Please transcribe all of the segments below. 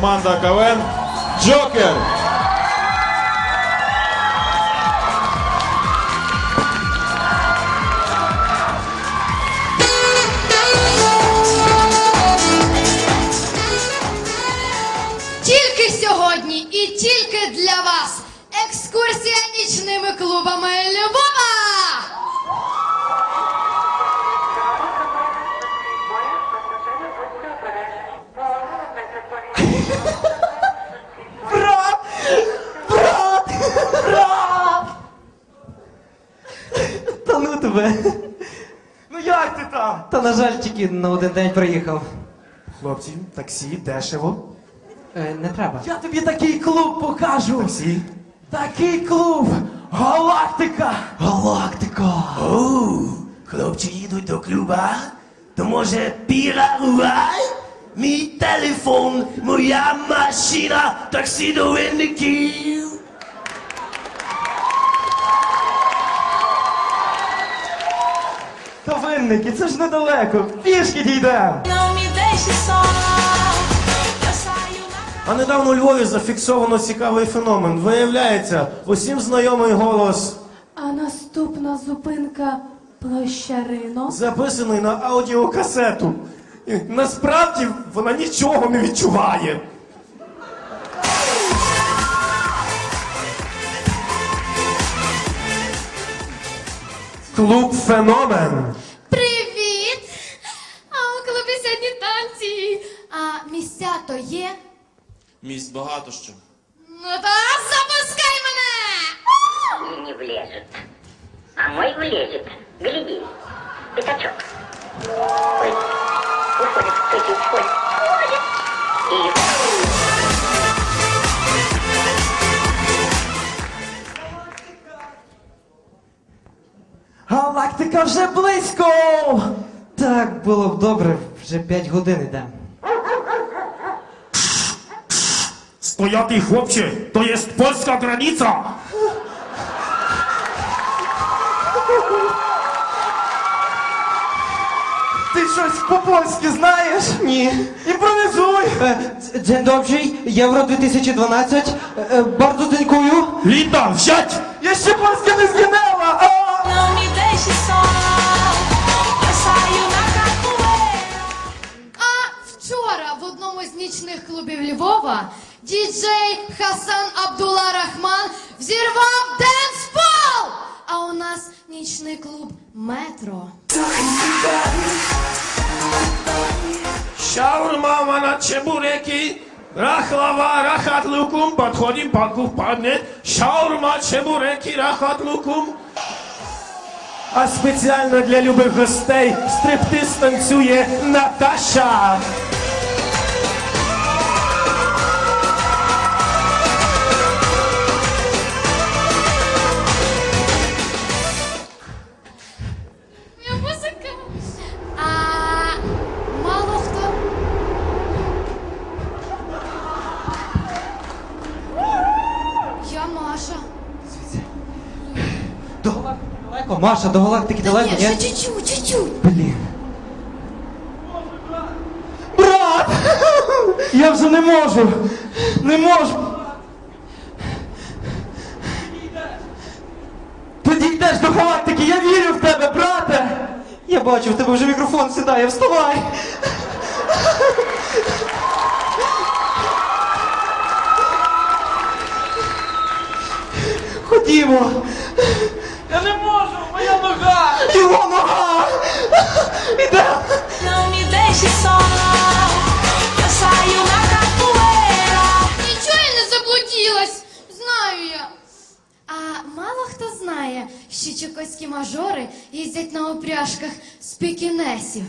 Команда КВН Джокер. Тільки сьогодні і тільки для вас екскурсія нічними клубами Львова! Брат! Брат! Брат! Та ну тебе. Ну як ти там? Та на жаль, тільки на один день приїхав. Хлопці, таксі, дешево. Е, не треба. Я тобі такий клуб покажу. Таксі. Такий клуб! Галактика! Галактика! Оу, хлопці їдуть до клуба, то може пірарувай? Мій телефон, моя машина, таксі до винників. Винники, це ж недалеко. Пішки дійдемо. А недавно у Львові зафіксовано цікавий феномен. Виявляється, усім знайомий голос А наступна зупинка площа Ринок. записаний на аудіокасету. І насправді вона нічого не відчуває. Клуб феномен. Привіт! А у клубі сьогодні танці. А місця то є? Місць багато що. Ну то запускай мене! не влезут. А мой влезет. Гляди. Пятачок. Ой. Уходит, стойте, уходит. Уходит. И... Галактика вже близько! Так, було б добре, вже 5 годин йде. Стояти, хлопче, то є польська границя. Ти щось по-польськи знаєш? Ні. Імпровізуй! Е, ц- Dzień dobry, Євро 2012. Е, е, Bardzo dziękuję. Літа, взять! Я ще польська не згинала! А! Não me deixe só. Eu saio na capoeira. А вчора в одному з нічних клубів Львова діджей Хасан Абдулла Рахман взірвав денспол! А у нас нічний клуб Метро. Шаурма, мана, чебуреки, рахлава, рахат лукум, подходим, панку впадне, шаурма, чебуреки, рахат лукум. А спеціально для любих гостей стриптиз танцює Наташа. Далеко. Маша, до галактики далеко, Ні, ні? чуть-чуть, чуть-чуть. Блін. Брат! Я вже не можу! Не можу! Тоді йдеш до галактики, я вірю в тебе, брате! Я бачу, в тебе вже мікрофон сідає, вставай. Ходімо. Я не можу, моя нога! Його нога! Іде! Нічого я не заблудилась. Знаю я. А мало хто знає, що чекоські мажори їздять на упряжках з пікінесів.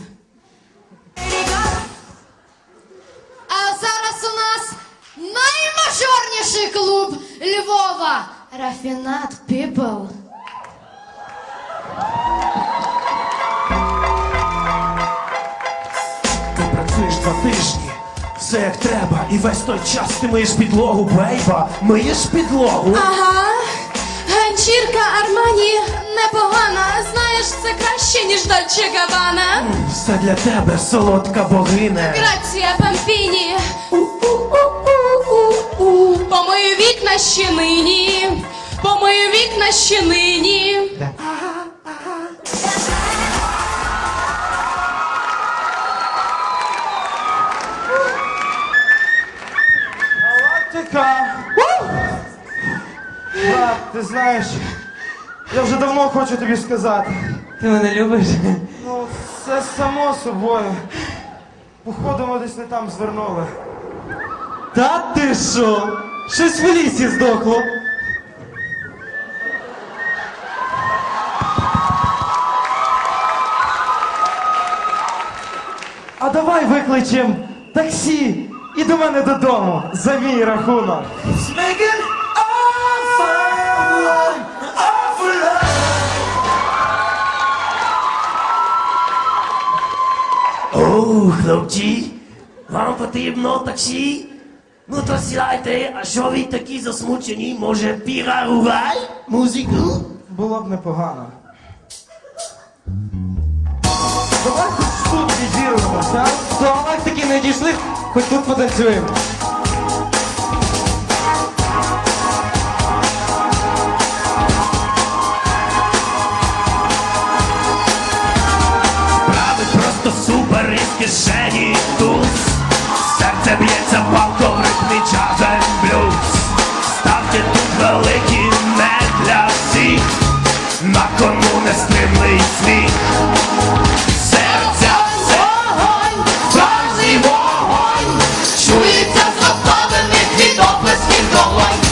А зараз у нас наймажорніший клуб Львова. Рафінат People. все як треба, і весь той час ти миєш підлогу, бейба, миєш підлогу. Ага, ганчірка Армані непогана. Знаєш, це краще, ніж Дольче Габана. Все для тебе, солодка богине. Грація Пампіні. У-у-у-у-у-у. Помию вікна ще нині. Помию вікна ще нині. Ага. Галактика! Брат, ти знаєш, я вже давно хочу тобі сказати. Ти мене любиш? Ну, це само собою. Походу, ми десь не там звернули. Та ти що? Щось в лісі здохло. А давай викличем таксі і до мене додому за мій рахунок. О, хлопці, вам потрібно таксі? Ну то сідайте, а що ви такі засмучені? Може, піра рувай? Музику? Було б непогано. Хоч тут потанцюємо. Правий просто супер із кишені туз. Серце б'ється палко в ритмі джазен блюз Ставки тут великі не для всіх, на кому не стримний світ. white.